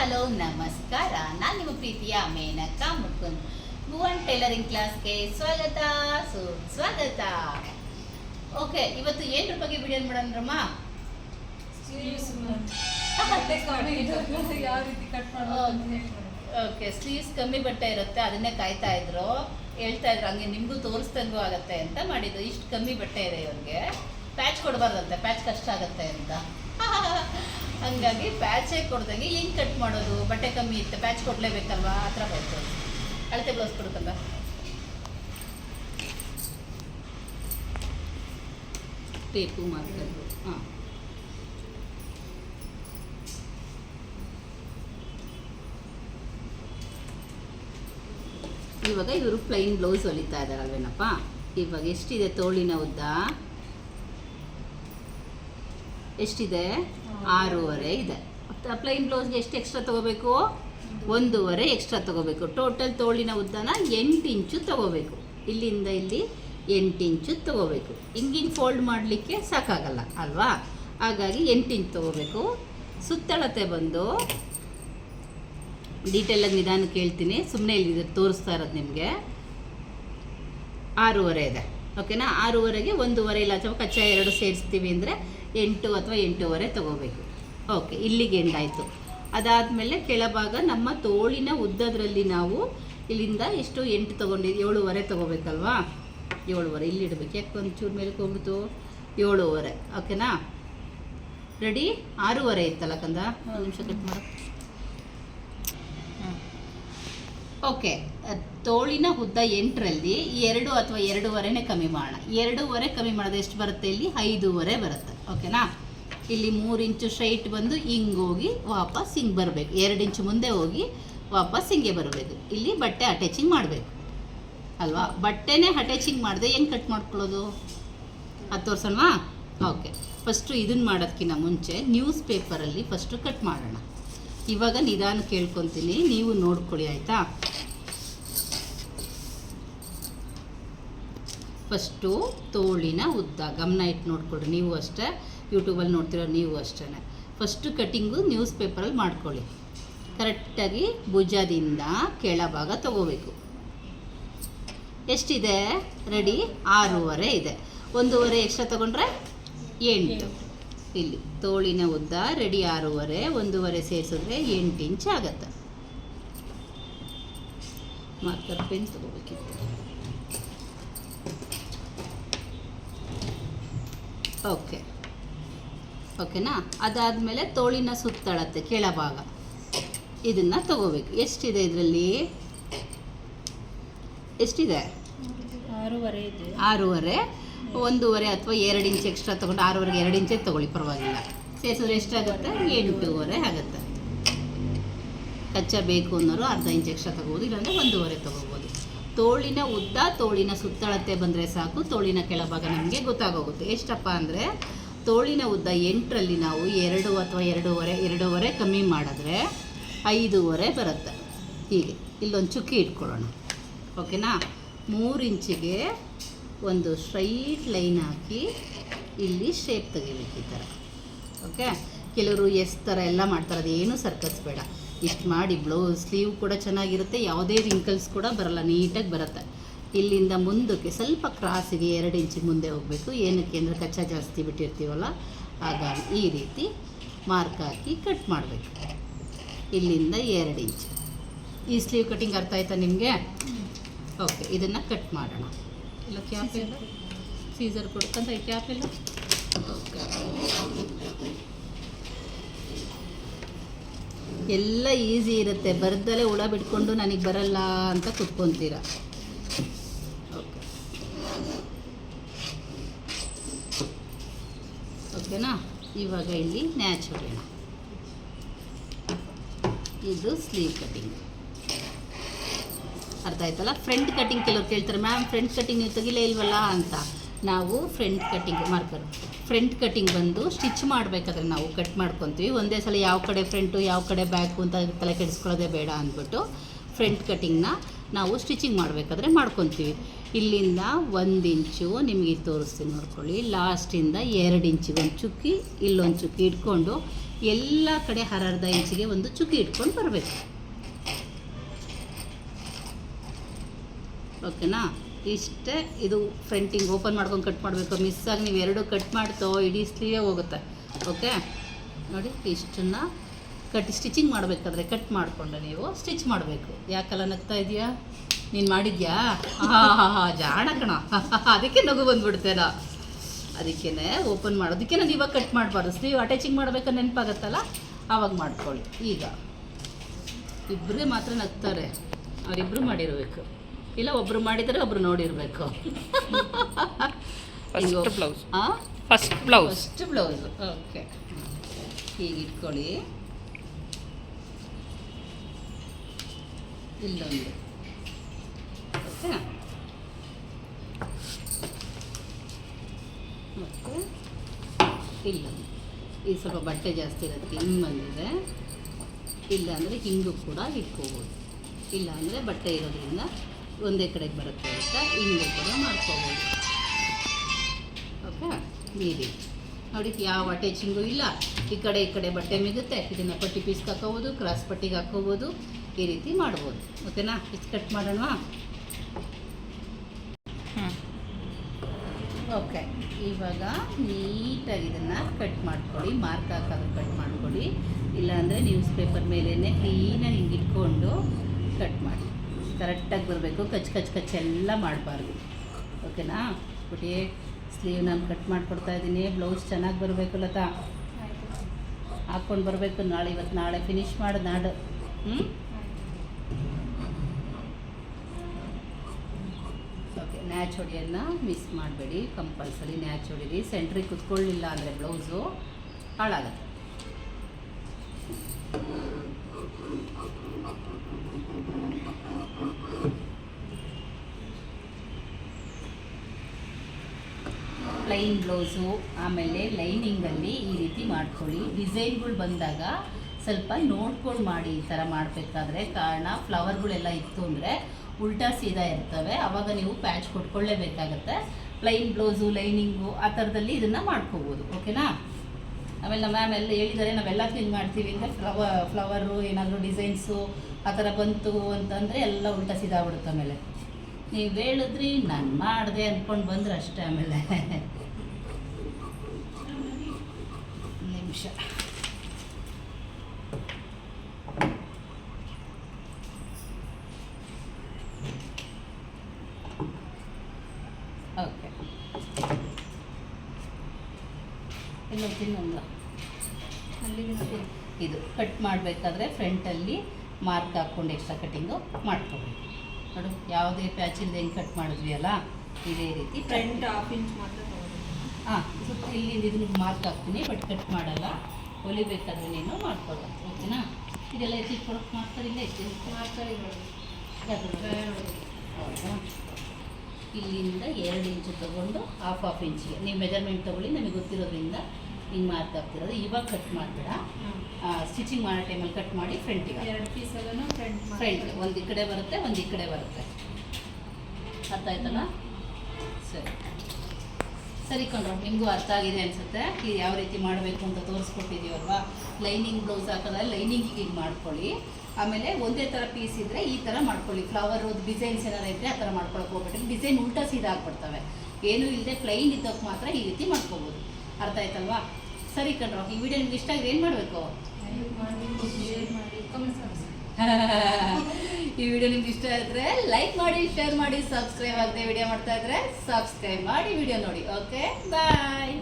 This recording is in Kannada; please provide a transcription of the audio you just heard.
ಹಲೋ ನಮಸ್ಕಾರ. ನಾನು ನಿಮ್ಮ ಪ್ರೀತಿಯ ಮೇನಕ ಮುಕುಂದ್. ಭುವನ್ ಟೈಲರಿಂಗ್ ಕ್ಲಾಸ್ಗೆ ಸ್ವಾಗತ. ಸು ಸ್ವಾಗತ. ಓಕೆ ಇವತ್ತು ಏನ್ರ ಬಗ್ಗೆ ವಿಡಿಯೋ ಮಾಡೋಣರಮ್ಮ ಓಕೆ. ಸ್ಲೀವ್ಸ್ ಕಮ್ಮಿ ಬಟ್ಟೆ ಇರುತ್ತೆ ಅದನ್ನೇ ಕಾಯ್ತಾ ಇದ್ರು. ಹೇಳ್ತಾ ಇದ್ರು ಹಂಗೆ ನಿಮಗೂ ತೋರಿಸ್ದಂಗೂ ಆಗತ್ತೆ ಅಂತ ಮಾಡಿದ್ದು. ಇಷ್ಟು ಕಮ್ಮಿ ಬಟ್ಟೆ ಇದೆ ಇವ್ರಿಗೆ. ಪ್ಯಾಚ್ ಕೊಡಬಾರ್ದಂತೆ ಪ್ಯಾಚ್ ಕಷ್ಟ ಆಗುತ್ತೆ ಅಂತ. ಹಂಗಾಗಿ ಪ್ಯಾಚೇ ಕೊಡ್ದಂಗೆ ಲಿಂಕ್ ಕಟ್ ಮಾಡೋದು, ಬಟ್ಟೆ ಕಮ್ಮಿ ಇತ್ತು ಪ್ಯಾಚ್ ಕೊಡಲೇಬೇಕಲ್ವಾ? ಆ ಥರ ಹೋಯ್ತು. ಅಳತೆ ಬ್ಲೌಸ್ ಕೊಡುತ್ತಲ್ಲ ಟೇಪು ಮಾರ್ಕರ್ ಹಾಂ. ಇವಾಗ ಇವರು ಪ್ಲೈನ್ ಬ್ಲೌಸ್ ಹೊಲಿತಾ ಇದ್ದಾರಲ್ವೇನಪ್ಪ ಇವಾಗ ಎಷ್ಟಿದೆ ತೋಳಿನ ಉದ್ದ? ಎಷ್ಟಿದೆ? ಆರೂವರೆ ಇದೆ. ಪ್ಲೈನ್ ಬ್ಲೌಸ್ಗೆ ಎಷ್ಟು ಎಕ್ಸ್ಟ್ರಾ ತೊಗೋಬೇಕು? ಒಂದೂವರೆ ಎಕ್ಸ್ಟ್ರಾ ತಗೋಬೇಕು. ಟೋಟಲ್ ತೋಳಿನ ಉದ್ದನ ಎಂಟು ಇಂಚು ತಗೋಬೇಕು. ಇಲ್ಲಿಂದ ಇಲ್ಲಿ ಎಂಟು ಇಂಚು ತಗೋಬೇಕು. ಹಿಂಗಿಂಗೆ ಫೋಲ್ಡ್ ಮಾಡಲಿಕ್ಕೆ ಸಾಕಾಗಲ್ಲ, ಅಲ್ವಾ? ಹಾಗಾಗಿ ಎಂಟು ಇಂಚು ತಗೋಬೇಕು. ಸುತ್ತಳತೆ ಬಂದು ಡೀಟೇಲಾಗಿ ನಿಧಾನ ಕೇಳ್ತೀನಿ ಸುಮ್ಮನೆ ಇಲ್ಲಿ ತೋರಿಸ್ತಾ ಇರೋದು ನಿಮಗೆ. ಆರೂವರೆ ಇದೆ. ಓಕೆನಾ ಆರೂವರೆಗೆ ಒಂದೂವರೆ ಇಲ್ಲ, ಅಥವಾ ಕಚ್ಚಾ ಎರಡು ಸೇರಿಸ್ತೀವಿ ಅಂದರೆ ಎಂಟು ಅಥವಾ ಎಂಟೂವರೆ ತೊಗೋಬೇಕು. ಓಕೆ ಇಲ್ಲಿಗೆ ಎಂಡಾಯಿತು ಅದಾದಮೇಲೆ ಕೆಳಭಾಗ ನಮ್ಮ ತೋಳಿನ ಉದ್ದದ್ರಲ್ಲಿ ನಾವು ಇಲ್ಲಿಂದ ಎಷ್ಟು ಎಂಟು ತೊಗೊಂಡಿದ್ದು ಏಳುವರೆ ತೊಗೋಬೇಕಲ್ವಾ? ಏಳುವರೆ, ಇಲ್ಲಿ ಇಡಬೇಕು. ಯಾಕೆ ಒಂಚೂರು ಮೇಲೆ ಹೋಗ್ಬಿಡ್ತು? ಏಳುವರೆ. ಓಕೆನಾ ರೆಡಿ ಆರೂವರೆ ಇತ್ತಲ್ಲ ಕಂದ? ಒಂದು ನಿಮಿಷ ಕಟ್ ಮಾಡು. ಓಕೆ ತೋಳಿನ ಉದ್ದ ಎಂಟರಲ್ಲಿ ಎರಡು ಅಥವಾ ಎರಡೂವರೆನೇ ಕಮ್ಮಿ ಮಾಡೋಣ. ಎರಡೂವರೆ ಕಮ್ಮಿ ಮಾಡೋದು ಎಷ್ಟು ಬರುತ್ತೆ ಇಲ್ಲಿ? ಐದೂವರೆ ಬರುತ್ತೆ. ಓಕೆನಾ ಇಲ್ಲಿ ಮೂರು ಇಂಚು ಸ್ಟ್ರೈಟ್ ಬಂದು ಹಿಂಗೆ ಹೋಗಿ ವಾಪಸ್ ಹಿಂಗೆ ಬರಬೇಕು. ಎರಡು ಇಂಚು ಮುಂದೆ ಹೋಗಿ ವಾಪಸ್ ಹಿಂಗೆ ಬರಬೇಕು. ಇಲ್ಲಿ ಬಟ್ಟೆ ಅಟ್ಯಾಚಿಂಗ್ ಮಾಡಬೇಕು. ಅಲ್ವಾ? ಬಟ್ಟೆನೇ ಅಟ್ಯಾಚಿಂಗ್ ಮಾಡಿದೆ ಹೆಂಗೆ ಕಟ್ ಮಾಡ್ಕೊಳ್ಳೋದು? ಅದು ತೋರ್ಸೋಣವಾ? ಓಕೆ ಫಸ್ಟು ಇದನ್ನು ಮಾಡೋದಕ್ಕಿಂತ ಮುಂಚೆ ನ್ಯೂಸ್ ಪೇಪರಲ್ಲಿ ಫಸ್ಟು ಕಟ್ ಮಾಡೋಣ. ಇವಾಗ ನಿಧಾನ ಕೇಳ್ಕೊತೀನಿ. ನೀವು ನೋಡ್ಕೊಳ್ಳಿ, ಆಯಿತಾ? ಫಸ್ಟು ತೋಳಿನ ಉದ್ದ. ಗಮನ ಇಟ್ಟು ನೋಡ್ಕೊಳ್ರಿ, ನೀವು ಅಷ್ಟೇ ಯೂಟ್ಯೂಬಲ್ಲಿ ನೋಡ್ತಿರೋ ನೀವು ಅಷ್ಟೇ ಫಸ್ಟು ಕಟ್ಟಿಂಗು ನ್ಯೂಸ್ ಪೇಪರಲ್ಲಿ ಮಾಡ್ಕೊಳ್ಳಿ. ಕರೆಕ್ಟಾಗಿ ಭುಜದಿಂದ ಕೆಳಭಾಗ ತಗೋಬೇಕು. ಎಷ್ಟಿದೆ? ರೆಡಿ? ಆರೂವರೆ ಇದೆ. ಒಂದೂವರೆ ಎಕ್ಸ್ಟ್ರಾ ತೊಗೊಂಡ್ರೆ ಎಂಟು. ಇಲ್ಲಿ ತೋಳಿನ ಉದ್ದ ರೆಡಿ ಆರೂವರೆ, ಒಂದೂವರೆ ಸೇರಿಸಿದ್ರೆ ಎಂಟು ಇಂಚ್ ಆಗತ್ತೆ. ಮಾರ್ಕರ್ ಪೆನ್ ತಗೋಬೇಕಿತ್ತು. ಓಕೆ. ಓಕೆನಾ? ಅದಾದಮೇಲೆ ತೋಳಿನ ಸುತ್ತಳತೆ ಕೆಳಭಾಗ. ಇದನ್ನು ತಗೋಬೇಕು. ಎಷ್ಟಿದೆ ಇದರಲ್ಲಿ? ಎಷ್ಟಿದೆ? ಆರೂವರೆ ಇದೆ. ಆರೂವರೆ. ಒಂದೂವರೆ ಅಥವಾ ಎರಡು ಇಂಚ್ ಎಕ್ಸ್ಟ್ರಾ ತೊಗೊಂಡು ಆರೂವರೆಗೆ ಎರಡು ಇಂಚೇ ತೊಗೊಳ್ಳಿ ಪರವಾಗಿಲ್ಲ. ಸೇರಿಸಿದ್ರೆ ಎಷ್ಟಾಗುತ್ತೆ? ಎಂಟೂವರೆ ಆಗುತ್ತೆ. ಕಚ್ಚಾ ಬೇಕು ಅನ್ನೋರು ಅರ್ಧ ಇಂಚ್ ಎಕ್ಸ್ಟ್ರಾ ತೊಗೋಬೋದು ಇಲ್ಲಾಂದರೆ ಒಂದೂವರೆ ತೊಗೋಬೋದು. ತೋಳಿನ ಉದ್ದ, ತೋಳಿನ ಸುತ್ತಳತೆ ಬಂದರೆ ಸಾಕು, ತೋಳಿನ ಕೆಳಭಾಗ ನಮಗೆ ಗೊತ್ತಾಗೋಗುತ್ತೆ. ಎಷ್ಟಪ್ಪ ಅಂದರೆ, ತೋಳಿನ ಉದ್ದ ಎಂಟರಲ್ಲಿ ನಾವು ಎರಡು ಅಥವಾ ಎರಡೂವರೆ ಎರಡೂವರೆ ಕಮ್ಮಿ ಮಾಡಿದ್ರೆ ಐದೂವರೆ ಬರುತ್ತೆ. ಹೀಗೆ, ಇಲ್ಲೊಂದು ಚುಕ್ಕಿ ಇಟ್ಕೊಳ್ಳೋಣ. ಓಕೆನಾ? ಮೂರು ಇಂಚಿಗೆ ಒಂದು ಸ್ಟ್ರೈಟ್ ಲೈನ್ ಹಾಕಿ ಇಲ್ಲಿ ಶೇಪ್ ತೆಗಿಬೇಕು ಈ ಥರ. ಓಕೆ? ಕೆಲವರು ಎಸ್ ಥರ ಎಲ್ಲ ಮಾಡ್ತಾರೆ, ಅದೇನು ಸರ್ಕಸ್ ಬೇಡ. ಇಷ್ಟು ಮಾಡಿ ಬ್ಲೌಸ್ ಸ್ಲೀವ್ ಕೂಡ ಚೆನ್ನಾಗಿರುತ್ತೆ ಯಾವುದೇ ರಿಂಕಲ್ಸ್ ಕೂಡ ಬರಲ್ಲ ನೀಟಾಗಿ ಬರುತ್ತೆ. ಇಲ್ಲಿಂದ ಮುಂದಕ್ಕೆ ಸ್ವಲ್ಪ ಕ್ರಾಸಿಗೆ ಎರಡು ಇಂಚು ಮುಂದೆ ಹೋಗಬೇಕು. ಏನಕ್ಕೆ ಅಂದರೆ ಕಚ್ಚಾ ಜಾಸ್ತಿ ಬಿಟ್ಟಿರ್ತೀವಲ್ಲ ಹಾಗಾಗಿ ಈ ರೀತಿ ಮಾರ್ಕ್ ಹಾಕಿ ಕಟ್ ಮಾಡಬೇಕು. ಇಲ್ಲಿಂದ ಎರಡು ಇಂಚು ಈ ಸ್ಲೀವ್ ಕಟಿಂಗ್ ಅರ್ಥ ಆಯ್ತಾ ನಿಮಗೆ? ಓಕೆ ಇದನ್ನು ಕಟ್ ಮಾಡೋಣ. ಇಲ್ಲ ಕ್ಯಾಪ್ ಇಲ್ಲ. ಸೀಸರ್ ಕೊಡ್ಕಂತ ಕ್ಯಾಪ್ ಇಲ್ಲ? ಓಕೆ ಎಲ್ಲ ಈಸಿ ಇರುತ್ತೆ. ಬರ್ದಲ್ಲೇ ಹುಳ ಬಿಟ್ಕೊಂಡು ನನಗೆ ಬರಲ್ಲ ಅಂತ ಕುತ್ಕೊತೀರ. ಓಕೆ ಓಕೆನಾ ಇವಾಗ ಇಲ್ಲಿ ನ್ಯಾಚ್ ಹೊಡೆಯೋಣ. ಇದು ಸ್ಲೀವ್ ಕಟಿಂಗ್ ಅರ್ಥ ಆಯ್ತಲ್ಲ? ಫ್ರಂಟ್ ಕಟಿಂಗ್ ಕೆಲವ್ರು ಕೇಳ್ತಾರೆ ಮ್ಯಾಮ್ ಫ್ರಂಟ್ ಕಟಿಂಗ್ ನೀವು ತೆಗಿಲೇ ಇಲ್ವಲ್ಲ? ಅಂತ. ನಾವು front cutting marker front cutting ಬಂದು ಸ್ಟಿಚ್ ಮಾಡಬೇಕಾದ್ರೆ ನಾವು ಕಟ್ ಮಾಡ್ಕೊತೀವಿ. ಒಂದೇ ಸಲ ಯಾವ ಕಡೆ ಫ್ರಂಟು ಯಾವ ಕಡೆ ಬ್ಯಾಕು ಅಂತ ತಲೆ ಕೆಡಿಸ್ಕೊಳ್ಳೋದೇ ಬೇಡ ಅಂದ್ಬಿಟ್ಟು ಫ್ರಂಟ್ ಕಟ್ಟಿಂಗ್ನ ನಾವು ಸ್ಟಿಚಿಂಗ್ ಮಾಡಬೇಕಾದ್ರೆ ಮಾಡ್ಕೊತೀವಿ. ಇಲ್ಲಿಂದ ಒಂದು ಇಂಚು ನಿಮಗೆ ತೋರಿಸ್ತೀನಿ ನೋಡ್ಕೊಳ್ಳಿ. ಲಾಸ್ಟಿಂದ ಎರಡು ಇಂಚಿಗೆ ಒಂದು ಚುಕ್ಕಿ, ಇಲ್ಲೊಂದು ಚುಕ್ಕಿ ಇಟ್ಕೊಂಡು ಎಲ್ಲ ಕಡೆ ಅರ್ಧ ಇಂಚಿಗೆ ಒಂದು ಚುಕ್ಕಿ ಇಟ್ಕೊಂಡು ಬರಬೇಕು. ಓಕೆನಾ ಇಷ್ಟೇ ಇದು ಫ್ರಂಟಿಂಗ್ ಓಪನ್ ಮಾಡ್ಕೊಂಡು ಕಟ್ ಮಾಡಬೇಕು. ಮಿಸ್ ಆಗಿ ನೀವು ಎರಡು ಕಟ್ ಮಾಡ್ತೋ ಇಡೀ ಸ್ಲೀವೇ ಹೋಗುತ್ತೆ. ಓಕೆ ನೋಡಿ, ಇಷ್ಟನ್ನು ಕಟ್ ಸ್ಟಿಚಿಂಗ್ ಮಾಡಬೇಕಾದ್ರೆ ಕಟ್ ಮಾಡಿಕೊಂಡು ನೀವು ಸ್ಟಿಚ್ ಮಾಡಬೇಕು. ಯಾಕಲ್ಲ ನಗ್ತಾ ಇದೆಯಾ? ನೀನು ಮಾಡಿದ್ಯಾ? ಹಾಂ ಹಾಂ ಜಾಣ ಕಣ. ಅದಕ್ಕೆ ನಗು ಬಂದ್ಬಿಡ್ತೇನ ಅದಕ್ಕೇ ಓಪನ್ ಮಾಡೋದಕ್ಕೆ ನಾನು ಇವಾಗ ಕಟ್ ಮಾಡಬಾರ್ದು. ಸ್ಲೀವ್ ಅಟ್ಯಾಚಿಂಗ್ ಮಾಡಬೇಕು ನೆನಪಾಗತ್ತಲ್ಲ? ಆವಾಗ ಮಾಡ್ಕೊಳ್ಳಿ. ಈಗ ಇಬ್ಬರೇ ಮಾತ್ರ ನಗ್ತಾರೆ. ಅವರಿಬ್ಬರು ಮಾಡಿರಬೇಕು. ಇಲ್ಲ ಒಬ್ಬರು ಮಾಡಿದರೆ ಒಬ್ಬರು ನೋಡಿರಬೇಕು ಫಸ್ಟ್ ಬ್ಲೌಸ್ ಹಾಂ first blouse first blouse okay ಹೀಗೆ ಇಟ್ಕೊಳ್ಳಿ ಇಲ್ಲೊಂದು ಓಕೆ ಮತ್ತು ಇಲ್ಲೊಂದು ಈ ಸ್ವಲ್ಪ ಬಟ್ಟೆ ಜಾಸ್ತಿ ಇರೋದಕ್ಕೆ ಹಿಂಗೆ ಬಂದಿದೆ. ಇಲ್ಲ ಅಂದರೆ ಹಿಂಗೂ ಕೂಡ ಇಟ್ಕೋಬೋದು. ಇಲ್ಲ ಅಂದರೆ ಬಟ್ಟೆ ಇರೋದ್ರಿಂದ ಒಂದೇ ಕಡೆಗೆ ಬರುತ್ತೆ ಅಂತ ಹಿಂಗೆ ಕೂಡ ಮಾಡ್ಕೋಬೋದು. ಓಕೆ ನೀರಿ ನೋಡಿ, ಯಾವ ಅಟ್ಯಾಚಿಂಗು ಇಲ್ಲ. ಈ ಕಡೆ ಈ ಕಡೆ ಬಟ್ಟೆ ಮಿಗುತ್ತೆ. ಇದನ್ನು ಪಟ್ಟಿ ಪೀಸ್ಗೆ ಹಾಕೋಬೋದು ಕ್ರಾಸ್ ಪಟ್ಟಿಗೆ ಹಾಕೋಬೋದು, ಈ ರೀತಿ ಮಾಡ್ಬೋದು. ಓಕೆನಾ ಇಷ್ಟು ಕಟ್ ಮಾಡೋಣ ಓಕೆ ಇವಾಗ ನೀಟಾಗಿ ಇದನ್ನು ಕಟ್ ಮಾಡ್ಕೊಳ್ಳಿ. ಮಾರ್ಕ್ ಹಾಕೋದು ಕಟ್ ಮಾಡ್ಕೊಳ್ಳಿ. ಇಲ್ಲಾಂದರೆ ನ್ಯೂಸ್ ಪೇಪರ್ ಮೇಲೇ ಕ್ಲೀನಾಗಿ ಹಿಂಗೆ ಇಟ್ಕೊಂಡು ಕಟ್ ಮಾಡಿ. ಕರೆಕ್ಟಾಗಿ ಬರಬೇಕು. ಕಚ್ ಕಚ್ ಕಚ್ ಎಲ್ಲ ಮಾಡಬಾರ್ದು. ಓಕೆನಾ? ಬಿಟ್ಟು ಸ್ಲೀವ್ ನಾನು ಕಟ್ ಮಾಡಿಕೊಡ್ತಾ ಇದ್ದೀನಿ. ಬ್ಲೌಸ್ ಚೆನ್ನಾಗಿ ಬರಬೇಕು ಲತಾ. ಹಾಕ್ಕೊಂಡು ಬರಬೇಕು. ನಾಳೆ ಇವತ್ತು ನಾಳೆ ಫಿನಿಶ್ ಮಾಡಿ, ನಾಡು. ಓಕೆ, ನ್ಯಾಚ್ ಹೊಡಿಯನ್ನು ಮಿಸ್ ಮಾಡಬೇಡಿ. ಕಂಪಲ್ಸರಿ ನ್ಯಾಚ್ ಹೊಡೀರಿ. ಸೆಂಟ್ರಿಗೆ ಕುತ್ಕೊಳ್ಳಿಲ್ಲ ಅಂದರೆ ಬ್ಲೌಸು ಹಾಳಾಗತ್ತೆ. ಪ್ಲೈನ್ ಬ್ಲೌಸು ಆಮೇಲೆ ಲೈನಿಂಗಲ್ಲಿ ಈ ರೀತಿ ಮಾಡ್ಕೊಳ್ಳಿ. ಡಿಸೈನ್ಗಳು ಬಂದಾಗ ಸ್ವಲ್ಪ ನೋಡ್ಕೊಂಡು ಮಾಡಿ ಈ ಥರ ಮಾಡಬೇಕಾದ್ರೆ. ಕಾರಣ ಫ್ಲವರ್ಗಳೆಲ್ಲ ಇತ್ತು ಅಂದರೆ ಉಲ್ಟಾ ಸೀದಾ ಇರ್ತವೆ. ಆವಾಗ ನೀವು ಪ್ಯಾಚ್ ಕೊಟ್ಕೊಳ್ಳೇಬೇಕಾಗತ್ತೆ. ಪ್ಲೈನ್ ಬ್ಲೌಸು ಲೈನಿಂಗು ಆ ಥರದಲ್ಲಿ ಇದನ್ನು ಮಾಡ್ಕೋಬೋದು. ಓಕೆನಾ ಆಮೇಲೆ ನಮ್ಮ ಮ್ಯಾಮ್ ಎಲ್ಲ ಹೇಳಿದ್ದಾರೆ, ನಾವೆಲ್ಲ ಕ್ಲೀನ್ ಮಾಡ್ತೀವಿ. ಅಂದರೆ ಫ್ಲವರ್ ಫ್ಲವರು ಏನಾದರೂ ಡಿಸೈನ್ಸು ಆ ಥರ ಬಂತು ಅಂತಂದರೆ ಎಲ್ಲ ಉಲ್ಟಾ ಸೀದಾ ಬಿಡುತ್ತೆ ಆಮೇಲೆ. ನೀವು ಹೇಳಿದ್ರಿ, ನಾನು ಮಾಡಿದೆ ಅಂದ್ಕೊಂಡು ಬಂದ್ರೆ ಅಷ್ಟೇ ಆಮೇಲೆ ನಿಮಿಷ ಓಕೆ ಇಲ್ಲ ಅಲ್ಲಿ ಇದು ಕಟ್ ಮಾಡಬೇಕಾದ್ರೆ ಫ್ರಂಟಲ್ಲಿ ಮಾರ್ಕ್ ಹಾಕ್ಕೊಂಡು ಎಕ್ಸ್ಟ್ರಾ ಕಟ್ಟಿಂಗು ಮಾಡ್ಕೋಬೇಕು. ನೋಡು ಯಾವುದೇ ಪ್ಯಾಚ್ ಇಲ್ಲದೆ ಹೆಂಗೆ ಕಟ್ ಮಾಡಿದ್ವಿ ಅಲ್ಲ ಇದೇ ರೀತಿ ಫ್ರಂಟ್ ಹಾಫ್ ಇಂಚ್ ಮಾತ್ರ ಹಾಂ ಸುತ್ತ ಇಲ್ಲಿಂದ ಇದನ್ನ ಮಾರ್ಕ್ ಹಾಕ್ತೀನಿ ಬಟ್ ಕಟ್ ಮಾಡಲ್ಲ. ಹೊಲಿಬೇಕಾದ್ರೆ ನೀನು ಮಾಡ್ಕೊಳ್ಳ ಓಕೆನಾ? ಇದೆಲ್ಲ ಎತ್ತಿಟ್ಕೊಳಕ್ಕೆ ಮಾರ್ಕರ್ ಇಲ್ಲ ಎತ್ತಿ ಮಾರ್ಕರ್ ಹೌದಾ? ಇಲ್ಲಿಂದ ಎರಡು ಇಂಚು ತಗೊಂಡು ಹಾಫ್ ಹಾಫ್ ಇಂಚಿಗೆ ನೀವು ಮೆಜರ್ಮೆಂಟ್ ತೊಗೊಳ್ಳಿ ನಮಗೆ ಗೊತ್ತಿರೋದ್ರಿಂದ ಹಿಂಗೆ ಮಾರ್ಕ್ ಹಾಕ್ತಿರೋದು ಇವಾಗ ಕಟ್ ಮಾಡಬೇಡ. ಸ್ಟಿಚಿಂಗ್ ಮಾಡೋ ಟೈಮಲ್ಲಿ ಕಟ್ ಮಾಡಿ ಫ್ರಂಟಿಗೆ ಎರಡು ಪೀಸಲ್ಲೂ ಫ್ರಂಟ್ ಫ್ರಂಟ್ ಒಂದು ಈ ಕಡೆ ಬರುತ್ತೆ ಒಂದು ಈ ಕಡೆ ಬರುತ್ತೆ. ಅರ್ಥ ಆಯ್ತಲ್ಲ ಸರಿ. ಸರಿ ಕಣ್ರು ನಿಮಗೂ ಅರ್ಥ ಆಗಿದೆ ಅನಿಸುತ್ತೆ? ಇದು ಯಾವ ರೀತಿ ಮಾಡಬೇಕು ಅಂತ ತೋರಿಸ್ಕೊಟ್ಟಿದ್ದೀವಲ್ವಾ? ಲೈನಿಂಗ್ ಬ್ಲೌಸ್ ಹಾಕೋದ್ರೆ ಲೈನಿಂಗ್ ಹೀಗೆ ಮಾಡ್ಕೊಳ್ಳಿ. ಆಮೇಲೆ ಒಂದೇ ಥರ ಪೀಸ್ ಇದ್ದರೆ ಈ ಥರ ಮಾಡ್ಕೊಳ್ಳಿ. ಫ್ಲವರ್ ಡಿಸೈನ್ಸ್ ಏನಾರು ಇದ್ದರೆ ಆ ಥರ ಮಾಡ್ಕೊಳಕ್ಕೆ ಹೋಗ್ಬಿಟ್ಟು ಡಿಸೈನ್ ಉಲ್ಟಾ ಸೀದಾ ಆಗ್ಬಿಡ್ತವೆ. ಏನೂ ಇಲ್ಲದೆ ಪ್ಲೈನ್ ಇದ್ದಕ್ಕೆ ಮಾತ್ರ ಈ ರೀತಿ ಮಾಡ್ಕೋಬೋದು. ಅರ್ಥ ಆಯ್ತಲ್ವಾ? ಸರಿ ಕಣ್ರೋ ಈ ವಿಡಿಯೋ ನಿಮ್ಗೆ ಇಷ್ಟ ಆಗಿದೆ ಏನು ಮಾಡಬೇಕು? ಮಾಡಿ ಶೇರ್ ಮಾಡಿ ಕಮೆಂಟ್ಸ್ ಈ ವಿಡಿಯೋ ನಿಮ್ಗೆ ಇಷ್ಟ ಆದರೆ ಲೈಕ್ ಮಾಡಿ ಶೇರ್ ಮಾಡಿ ಸಬ್ಸ್ಕ್ರೈಬ್ ಆಗದೆ ವಿಡಿಯೋ ಮಾಡ್ತಾ ಇದ್ರೆ ಸಬ್ಸ್ಕ್ರೈಬ್ ಮಾಡಿ ವಿಡಿಯೋ ನೋಡಿ ಓಕೆ ಬಾಯ್